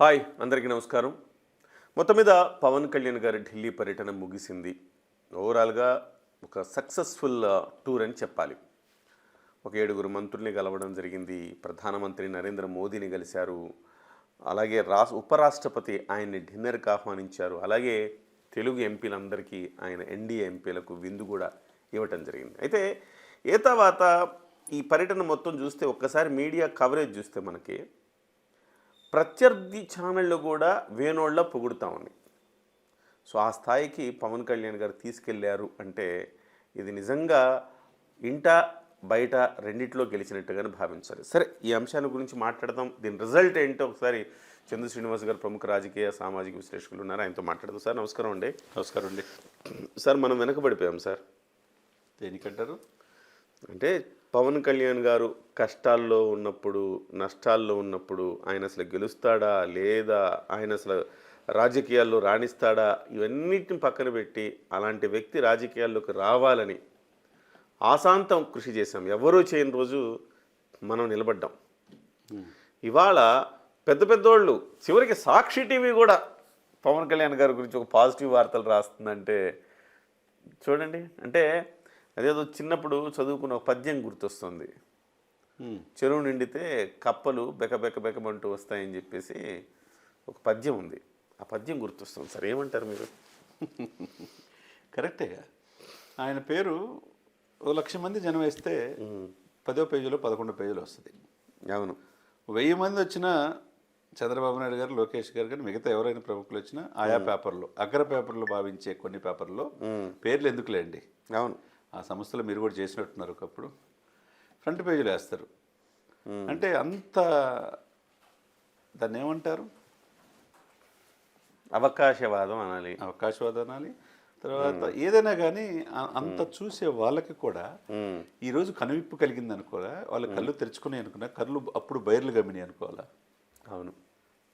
Hi అందరికీ నమస్కారం. మొత్తం మీద పవన్ కళ్యాణ్ గారి ఢిల్లీ పర్యటన ముగిసింది. ఓవరాల్గా ఒక సక్సెస్ఫుల్ టూర్ అని చెప్పాలి. ఒక ఏడుగురు మంత్రుల్ని కలవడం జరిగింది. ప్రధానమంత్రి నరేంద్ర మోదీని కలిశారు. అలాగే రాస్ ఉపరాష్ట్రపతి ఆయన్ని డిన్నర్కి ఆహ్వానించారు. అలాగే తెలుగు ఎంపీలందరికీ ఆయన ఎన్డీఏ ఎంపీలకు విందు కూడా ఇవ్వటం జరిగింది. అయితే ఏ తర్వాత ఈ పర్యటన మొత్తం చూస్తే ఒక్కసారి మీడియా కవరేజ్ చూస్తే మనకి ప్రత్యర్థి ఛానళ్ళు కూడా వేణోళ్ళ పొగుడుతా ఉన్నాయి. సో ఆ స్థాయికి పవన్ కళ్యాణ్ గారు తీసుకెళ్ళారు అంటే ఇది నిజంగా ఇంట బయట రెండిట్లో గెలిచినట్టుగానే భావించాలి సరే ఈ అంశాల గురించి మాట్లాడదాం. దీని రిజల్ట్ ఏంటో ఒకసారి చంద్ర శ్రీనివాస్ గారు ప్రముఖ రాజకీయ సామాజిక విశ్లేషకులు ఉన్నారు. ఆయనతో మాట్లాడదాం. సార్ నమస్కారం అండి. నమస్కారం అండి. సార్ మనం వెనకబడిపోయాం సార్. దేనికంటారు? అంటే పవన్ కళ్యాణ్ గారు కష్టాల్లో ఉన్నప్పుడు నష్టాల్లో ఉన్నప్పుడు ఆయన అసలు గెలుస్తాడా లేదా ఆయన అసలు రాజకీయాల్లో రాణిస్తాడా ఇవన్నిటిని పక్కన పెట్టి అలాంటి వ్యక్తి రాజకీయాల్లోకి రావాలని ఆశాంతం కృషి చేశాం. ఎవరూ చేయని రోజు మనం నిలబడ్డాం. ఇవాళ పెద్ద పెద్దోళ్ళు చివరికి సాక్షి టీవీ కూడా పవన్ కళ్యాణ్ గారి గురించి ఒక పాజిటివ్ వార్తలు రాస్తుందంటే చూడండి. అంటే అదేదో చిన్నప్పుడు చదువుకున్న ఒక పద్యం గుర్తొస్తుంది. చెరువు నిండితే కప్పలు బెక బెక బెకమంటూ వస్తాయని చెప్పేసి ఒక పద్యం ఉంది. ఆ పద్యం గుర్తొస్తుంది సార్. ఏమంటారు మీరు? కరెక్టేగా ఆయన పేరు ఓ లక్ష మంది జనం వేస్తే పదో పేజీలో పదకొండు పేజీలు వస్తుంది. అవును. వెయ్యి మంది వచ్చినా చంద్రబాబు నాయుడు గారు లోకేష్ గారు కానీ మిగతా ఎవరైనా ప్రముఖులు వచ్చినా ఆయా పేపర్లో అగ్ర పేపర్లు భావించే కొన్ని పేపర్లో పేర్లు ఎందుకులేండి అవును. ఆ సంస్థలు మీరు కూడా చేసినట్టున్నారు ఒకప్పుడు. ఫ్రంట్ పేజీలో వేస్తారు. అంటే అంత దాన్ని ఏమంటారు? అవకాశవాదం అనాలి. అవకాశవాదం అనాలి. తర్వాత ఏదైనా కానీ అంత చూసే వాళ్ళకి కూడా ఈరోజు కనువిప్పు కలిగింది అనుకోరా వాళ్ళు కళ్ళు తెరుచుకుని అనుకున్నా కళ్ళు అప్పుడు బయర్లు గమిని అనుకోవాలా? అవును.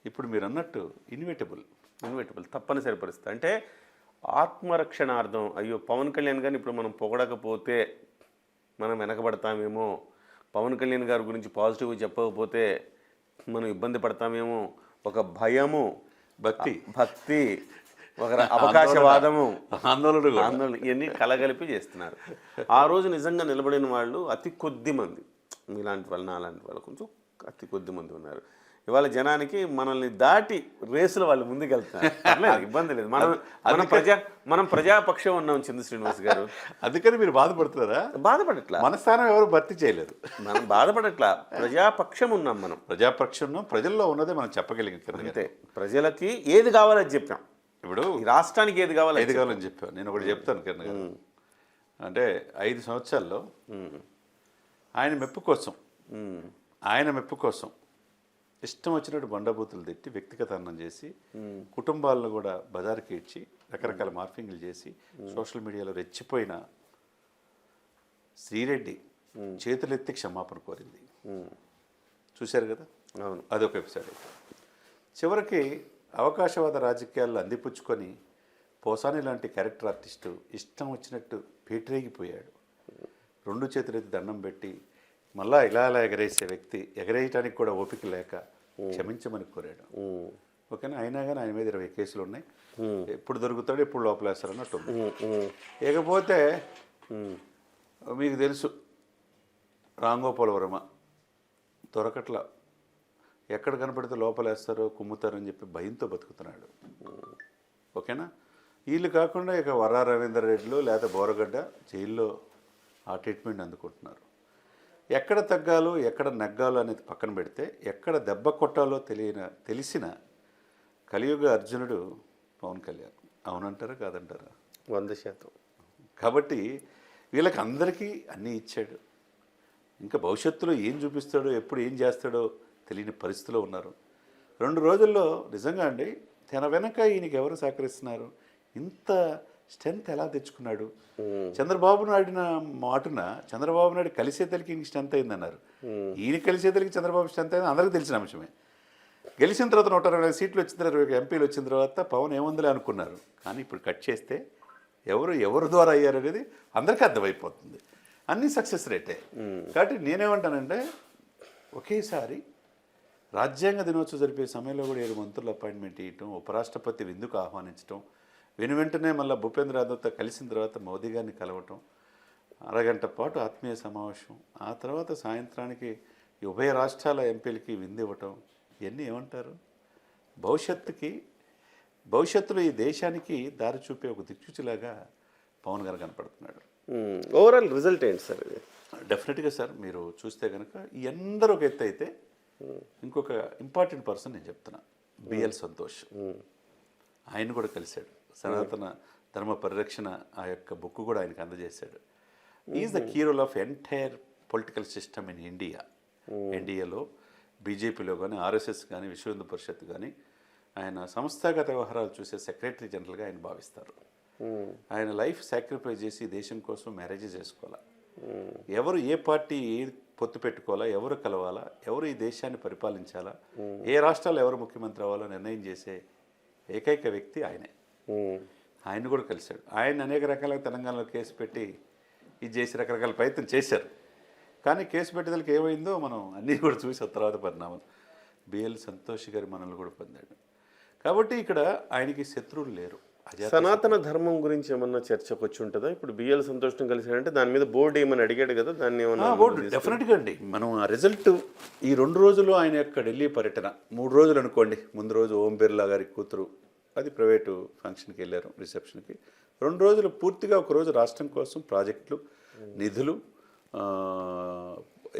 ఇప్పుడు మీరు అన్నట్టు ఇన్విటబుల్. ఇన్వెటబుల్ తప్పనిసరి పరిస్థితి. అంటే ఆత్మరక్షణార్థం. అయ్యో పవన్ కళ్యాణ్ గారిని ఇప్పుడు మనం పొగడకపోతే మనం వెనకబడతామేమో? పవన్ కళ్యాణ్ గారి గురించి పాజిటివ్ చెప్పకపోతే మనం ఇబ్బంది పడతామేమో? ఒక భయము భక్తి. భక్తి ఒక అవకాశవాదము. ఆందోళన. ఆందోళన. ఇవన్నీ కలగలిపి చేస్తున్నారు. ఆ రోజు నిజంగా నిలబడిన వాళ్ళు అతి కొద్ది మంది. మీలాంటి వాళ్ళు నాలాంటి వాళ్ళు కొంచెం అతి కొద్ది మంది ఉన్నారు. ఇవాళ జనానికి మనల్ని దాటి రేసులో వాళ్ళు ముందుకెళ్తున్నారు. ఇబ్బంది లేదు. మనం మనం ప్రజా మనం ప్రజాపక్షం ఉన్నాం చంద్ర శ్రీనివాస్ గారు. అందుకని మీరు బాధపడుతున్నారా? బాధపడట్లా. మన స్థానం ఎవరు భర్తీ చేయలేరు మనం బాధపడట్లా. ప్రజాపక్షం ఉన్నాం మనం. ప్రజాపక్షం ప్రజల్లో ఉన్నదే మనం చెప్పగలిగాం అంతే. ప్రజలకి ఏది కావాలో అది చెప్పాం. ఇప్పుడు ఈ రాష్ట్రానికి ఏది కావాలో ఐదు కావాలని చెప్పాను. నేను ఒకటి చెప్తాను కిరణ్ గారు. అంటే ఐదు సంవత్సరాల్లో ఆయన మెప్పు కోసం ఆయన మెప్పు కోసం ఇష్టం వచ్చినట్టు బండబూతులు తిట్టి వ్యక్తిగతాన్నం చేసి కుటుంబాలను కూడా బజార్కి ఇచ్చి రకరకాల మార్ఫింగ్లు చేసి సోషల్ మీడియాలో రెచ్చిపోయిన శ్రీరెడ్డి చేతులెత్తి క్షమాపణ కోరింది. చూశారు కదా? అవును. అదొక ఎపిసోడ్ చివరికి అవకాశవాద రాజకీయాల్లో అందిపుచ్చుకొని పోసాని లాంటి క్యారెక్టర్ ఆర్టిస్టు ఇష్టం వచ్చినట్టు పేటరేగిపోయాడు. రెండు చేతులెత్తి దండం పెట్టి మళ్ళా ఇలా ఇలా ఎగరేసే వ్యక్తి ఎగరేయటానికి కూడా ఓపిక లేక క్షమించమని కోరాడు. ఓకేనా? అయినా కానీ ఆయన మీద ఇరవై కేసులు ఉన్నాయి ఎప్పుడు దొరుకుతాడు ఎప్పుడు లోపలేస్తారు అన్నట్టు ఉంది. ఉమ్, ఉమ్, ఇకపోతే. మీకు తెలుసు రాంగోపాల్ వర్మ దొరకట్ల. ఎక్కడ కనపడితే లోపలేస్తారో కుమ్ముతారని చెప్పి భయంతో బతుకుతున్నాడు. ఓకేనా? వీళ్ళు కాకుండా ఇక వరా రవీందర్ రెడ్డిలో లేదా బోరగడ్డ జైల్లో ఆ ట్రీట్మెంట్ అందుకుంటున్నారు. ఎక్కడ తగ్గాలో ఎక్కడ నెగ్గాలో అనేది పక్కన పెడితే ఎక్కడ దెబ్బ కొట్టాలో తెలియన తెలిసిన కలియుగ అర్జునుడు పవన్ కళ్యాణ్. అవునంటారా కాదంటారా? వంద శాతం. కాబట్టి వీళ్ళకి అందరికీ అన్నీ ఇచ్చాడు. ఇంకా భవిష్యత్తులో ఏం చూపిస్తాడో ఎప్పుడు ఏం చేస్తాడో తెలియని పరిస్థితిలో ఉన్నారు. రెండు రోజుల్లో నిజంగా అండి తన వెనక ఈయనకి ఎవరు సహకరిస్తున్నారు? ఇంత స్ట్రెంత్ ఎలా తెచ్చుకున్నాడు? చంద్రబాబు నాయుడిన మాటున చంద్రబాబు నాయుడు కలిసేతలకి స్ట్రెంత్ అయిందన్నారు. ఈయన కలిసేతలకి చంద్రబాబు స్ట్రెంత్ అయింది అందరికీ తెలిసిన అంశమే. గెలిచిన తర్వాత నూట అరవై సీట్లు వచ్చిన తర్వాత ఎంపీలు వచ్చిన తర్వాత పవన్ ఏముందిలే అనుకున్నారు. కానీ ఇప్పుడు కట్ చేస్తే ఎవరు ఎవరి ద్వారా అయ్యారు అనేది అందరికీ అర్థమైపోతుంది. అన్ని సక్సెస్ రేటే. కాబట్టి నేనేమంటానంటే ఒకేసారి రాజ్యాంగ దినోత్సవం జరిపే సమయంలో కూడా ఏడు మంత్రులు అపాయింట్మెంట్ ఇవ్వటం ఉపరాష్ట్రపతి విందుకు ఆహ్వానించడం వెను వెంటనే మళ్ళీ భూపేంద్ర యాదవ్తో కలిసిన తర్వాత మోదీ గారిని కలవటం అరగంట పాటు ఆత్మీయ సమావేశం ఆ తర్వాత సాయంత్రానికి ఈ ఉభయ రాష్ట్రాల ఎంపీలకి విందు ఇవ్వటం ఇవన్నీ ఏమంటారు? భవిష్యత్తుకి భవిష్యత్తులో ఈ దేశానికి దారి చూపే ఒక దిక్సూచిలాగా పవన్ గారు కనపడుతున్నాడు. ఓవరాల్ రిజల్ట్ ఏంటి సార్ ఇది? డెఫినెట్గా సార్ మీరు చూస్తే కనుక ఈ అందరూ ఒక ఎత్తు అయితే ఇంకొక ఇంపార్టెంట్ పర్సన్ నేను చెప్తున్నా బిఎల్ సంతోష్. ఆయన కూడా కలిశాడు. సనాతన ధర్మ పరిరక్షణ ఆ యొక్క బుక్ కూడా ఆయనకు అందజేశాడు. Is the key role of entire political system in India ఇండియాలో బీజేపీలో కానీ ఆర్ఎస్ఎస్ కానీ విశ్వ హిందూ పరిషత్ కానీ ఆయన సంస్థాగత వ్యవహారాలు చూసే సెక్రటరీ జనరల్గా ఆయన భావిస్తారు. ఆయన లైఫ్ సాక్రిఫైస్ చేసి దేశం కోసం మ్యారేజ్ చేసుకోవాలా? ఎవరు ఏ పార్టీ ఏ పొత్తు పెట్టుకోవాలా? ఎవరు కలవాలా? ఎవరు ఈ దేశాన్ని పరిపాలించాలా? ఏ రాష్ట్రాలు ఎవరు ముఖ్యమంత్రి అవ్వాలో నిర్ణయం చేసే ఏకైక వ్యక్తి ఆయనే. ఆయన కూడా కలిశాడు. ఆయన అనేక రకాల తెలంగాణలో కేసు పెట్టి ఇది చేసి రకరకాల ప్రయత్నం చేశారు. కానీ కేసు పెట్టేదానికి ఏమైందో మనం అన్నీ కూడా చూసి తర్వాత పరిణామం. బిఎల్ సంతోష్ గారి మనల్ని కూడా పొందాడు. కాబట్టి ఇక్కడ ఆయనకి శత్రువులు లేరు. సనాతన ధర్మం గురించి ఏమన్నా చర్చకు వచ్చి ఉంటుందా? ఇప్పుడు బిఎల్ సంతోషం కలిసాడంటే దాని మీద బోర్డు ఏమని అడిగాడు కదా దాన్ని ఏమన్నా బోర్డు డెఫినెట్గా అండి. మనం ఆ రిజల్ట్ ఈ రెండు రోజులు ఆయన యొక్క ఢిల్లీ పర్యటన మూడు రోజులు అనుకోండి ముందు రోజు ఓం బిర్లా గారి కూతురు అది ప్రైవేటు ఫంక్షన్కి వెళ్ళారు రిసెప్షన్కి. రెండు రోజులు పూర్తిగా ఒక రోజు రాష్ట్రం కోసం ప్రాజెక్టులు నిధులు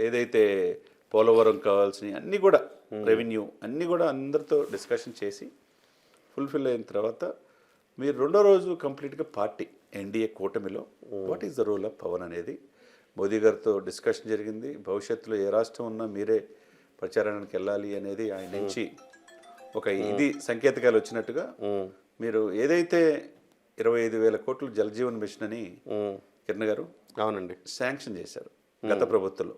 ఏదైతే పోలవరం కావాల్సినవి అన్నీ కూడా రెవెన్యూ అన్నీ కూడా అందరితో డిస్కషన్ చేసి ఫుల్ఫిల్ అయిన తర్వాత మీరు రెండో రోజు కంప్లీట్గా పార్టీ ఎన్డీఏ కూటమిలో what is the role of Pawan అనేది మోదీ గారితో డిస్కషన్ జరిగింది. భవిష్యత్తులో ఏ రాష్ట్రం ఉన్నా మీరే ప్రచారానికి వెళ్ళాలి అనేది ఆయన నుంచి ఒక ఇది సంకేతకాలు వచ్చినట్టుగా మీరు ఏదైతే ఇరవై ఐదు వేల కోట్లు జలజీవన్ మిషన్ అని కిరణ్ గారు అవునండి. శాంక్షన్ చేశారు గత ప్రభుత్వంలో.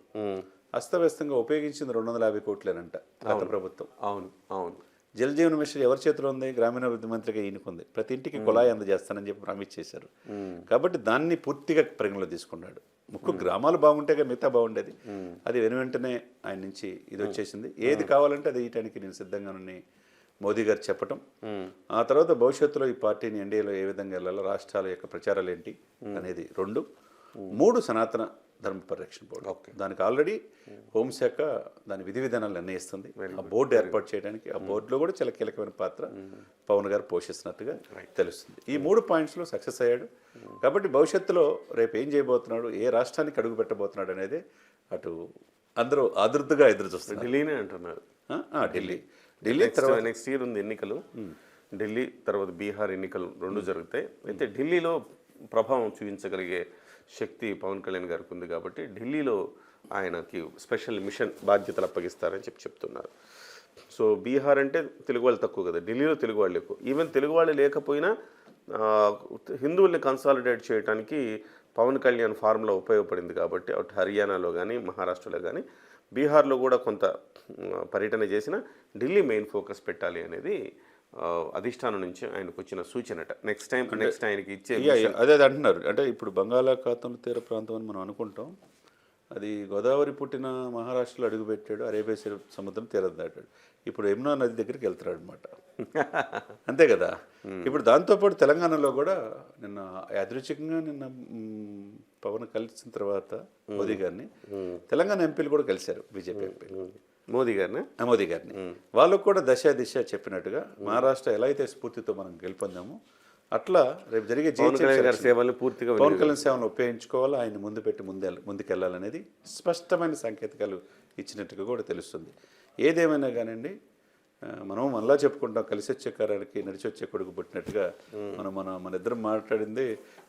అస్తవ్యస్తంగా ఉపయోగించింది రెండు వందల యాభై కోట్లేనంట గత ప్రభుత్వం. అవును. అవును. జల్ జీవన్ మిషన్ ఎవరి చేతిలో ఉంది? గ్రామీణాభివృద్ధి మంత్రిగా ఈయనకుంది. ప్రతి ఇంటికి కుళాయి అందజేస్తానని చెప్పి ప్రామిస్ చేశారు. కాబట్టి దాన్ని పూర్తిగా పరిగణలో తీసుకున్నాడు. ముక్కు గ్రామాలు బాగుంటే మిగతా బాగుండేది. అది వెను వెంటనే ఆయన నుంచి ఇది వచ్చేసింది. ఏది కావాలంటే అది ఇయటానికి నేను సిద్ధంగానని మోదీ గారు చెప్పటం. ఆ తర్వాత భవిష్యత్తులో ఈ పార్టీని ఎన్డీఏలో ఏ విధంగా వెళ్ళాలో రాష్ట్రాల యొక్క ప్రచారాలు ఏంటి అనేది రెండు. మూడు సనాతన ధర్మ పరిరక్షణ బోర్డు. దానికి ఆల్రెడీ హోంశాఖ దాని విధి విధానాలు నిర్ణయిస్తుంది. ఆ బోర్డు ఏర్పాటు చేయడానికి ఆ బోర్డులో కూడా చాలా కీలకమైన పాత్ర పవన్ గారు పోషిస్తున్నట్టుగా తెలుస్తుంది. ఈ మూడు పాయింట్స్లో సక్సెస్ అయ్యాడు. కాబట్టి భవిష్యత్తులో రేపు ఏం చేయబోతున్నాడు ఏ రాష్ట్రానికి అడుగు పెట్టబోతున్నాడు అనేది అటు అందరూ ఆదృతగా ఎదురు చూస్తున్నారు. ఢిల్లీనే అంటున్నారు. ఢిల్లీ. ఢిల్లీ తర్వాత నెక్స్ట్ ఇయర్ ఉంది ఎన్నికలు. ఢిల్లీ తర్వాత బీహార్ ఎన్నికలు రెండు జరుగుతాయి అయితే ఢిల్లీలో ప్రభావం చూపించగలిగే శక్తి పవన్ కళ్యాణ్ గారికి ఉంది కాబట్టి ఢిల్లీలో ఆయనకి స్పెషల్ మిషన్ బాధ్యతలు అప్పగిస్తారని చెప్పి చెప్తున్నారు. సో బీహార్ అంటే తెలుగు వాళ్ళు తక్కువ కదా. ఢిల్లీలో తెలుగు వాళ్ళు ఎక్కువ. ఈవెన్ తెలుగు వాళ్ళు లేకపోయినా హిందువుల్ని కన్సాలిడేట్ చేయడానికి పవన్ కళ్యాణ్ ఫార్ములా ఉపయోగపడింది కాబట్టి అటు హర్యానాలో కానీ మహారాష్ట్రలో కానీ బీహార్లో కూడా కొంత పర్యటన చేసిన ఢిల్లీ మెయిన్ ఫోకస్ పెట్టాలి అనేది అధిష్టానం నుంచి ఆయనకు వచ్చిన సూచనట. నెక్స్ట్ టైం నెక్స్ట్ ఆయనకి ఇచ్చే అదే అదే అంటున్నారు. అంటే ఇప్పుడు బంగాళాఖాతం తీర ప్రాంతం అని మనం అనుకుంటాం. అది గోదావరి పుట్టిన మహారాష్ట్రలో అడుగుపెట్టాడు అరేబియా సముద్రం తీరం దాటాడు ఇప్పుడు యమునా నది దగ్గరికి వెళ్తాడు అనమాట అంతే కదా? ఇప్పుడు దాంతోపాటు తెలంగాణలో కూడా నిన్న యాదృచ్ఛికంగా నిన్న పవన్ కలిసిన తర్వాత మోదీ గారిని తెలంగాణ ఎంపీలు కూడా కలిశారు బీజేపీ ఎంపీలు. మోదీ గారిని? మోదీ గారిని. వాళ్ళకు కూడా దశ దిశ చెప్పినట్టుగా మహారాష్ట్ర ఎలా అయితే స్ఫూర్తితో మనం గెలుపొందామో అట్లా రేపు జరిగే గారి సేవల్ని పూర్తిగా పవన్ కళ్యాణ్ సేవలను ఉపయోగించుకోవాలి? ఆయన ముందు పెట్టి ముందే ముందుకెళ్ళాలనేది స్పష్టమైన సంకేతాలు ఇచ్చినట్టుగా కూడా తెలుస్తుంది. ఏదేమైనా కానివ్వండి మనం మనలా చెప్పుకుంటాం కలిసి వచ్చే కారానికి నడిచి వచ్చే కొడుకు పుట్టినట్టుగా మనం మన మన ఇద్దరం మాట్లాడింది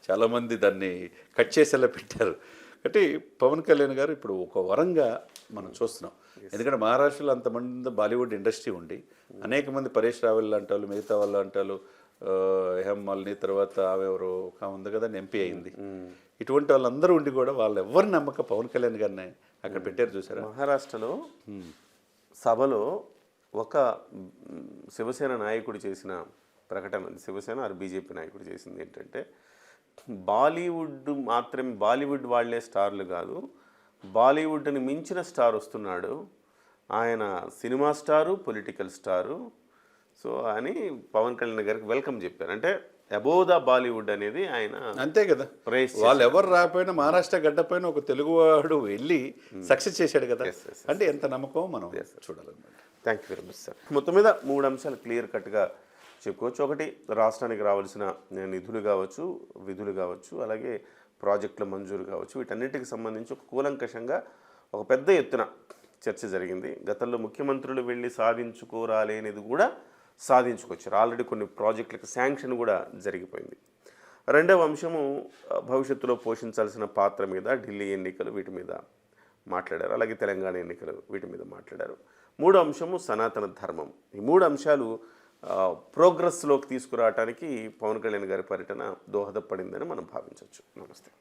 చాలామంది దాన్ని కట్ చేసేలా పెట్టారు. కాబట్టి పవన్ కళ్యాణ్ గారు ఇప్పుడు ఒక వరంగా మనం చూస్తున్నాం. ఎందుకంటే మహారాష్ట్రలో అంతమంది బాలీవుడ్ ఇండస్ట్రీ ఉండి అనేక మంది పరేష్ రావెల్ లాంటి మిగతా వాళ్ళు అంటారు హేమాల్ని తర్వాత ఆమె ఎవరు ఒక ఉంది కదా ఎంపీ అయింది. ఇటువంటి వాళ్ళందరూ ఉండి కూడా వాళ్ళు ఎవరి నమ్మక పవన్ కళ్యాణ్ గారిని అక్కడ పెట్టారు చూసారా? మహారాష్ట్రలో సభలో ఒక శివసేన నాయకుడు చేసిన ప్రకటన శివసేన ఆర్ బీజేపీ నాయకుడు చేసింది ఏంటంటే బాలీవుడ్ మాత్రమే బాలీవుడ్ వాళ్ళే స్టార్లు కాదు బాలీవుడ్ని మించిన స్టార్ వస్తున్నాడు ఆయన cinema star political star so అని పవన్ కళ్యాణ్ గారికి వెల్కమ్ చెప్పారు. అంటే అబోవ్ ద బాలీవుడ్ అనేది ఆయన అంతే కదా. వాళ్ళు ఎవరు రాకపోయినా మహారాష్ట్ర గడ్డపైన ఒక తెలుగువాడు వెళ్ళి సక్సెస్ చేశాడు కదా. అంటే ఎంత నమ్మకం మనం చూడాలన్నమాట. Thank you very much sir మొత్తం మీద మూడు అంశాలు క్లియర్ కట్గా చెప్పుకోవచ్చు. ఒకటి రాష్ట్రానికి రావాల్సిన నిధులు కావచ్చు విధులు కావచ్చు అలాగే ప్రాజెక్టుల మంజూరు కావచ్చు. వీటన్నిటికి సంబంధించి ఒక కూలంకషంగా ఒక పెద్ద ఎత్తున చర్చ జరిగింది. గతంలో ముఖ్యమంత్రులు వెళ్ళి సాధించుకోరాలేనిది కూడా సాధించుకొచ్చారు ఆల్రెడీ కొన్ని ప్రాజెక్టులకు శాంక్షన్ కూడా జరిగిపోయింది. రెండవ అంశము భవిష్యత్తులో పోషించాల్సిన పాత్ర మీద ఢిల్లీ ఎన్నికలు వీటి మీద మాట్లాడారు. అలాగే తెలంగాణ ఎన్నికలు వీటి మీద మాట్లాడారు. మూడో అంశము సనాతన ధర్మం. ఈ మూడు అంశాలు ప్రోగ్రెస్లోకి తీసుకురావడానికి పవన్ కళ్యాణ్ గారి పర్యటన దోహదపడిందని మనం భావించవచ్చు. నమస్తే.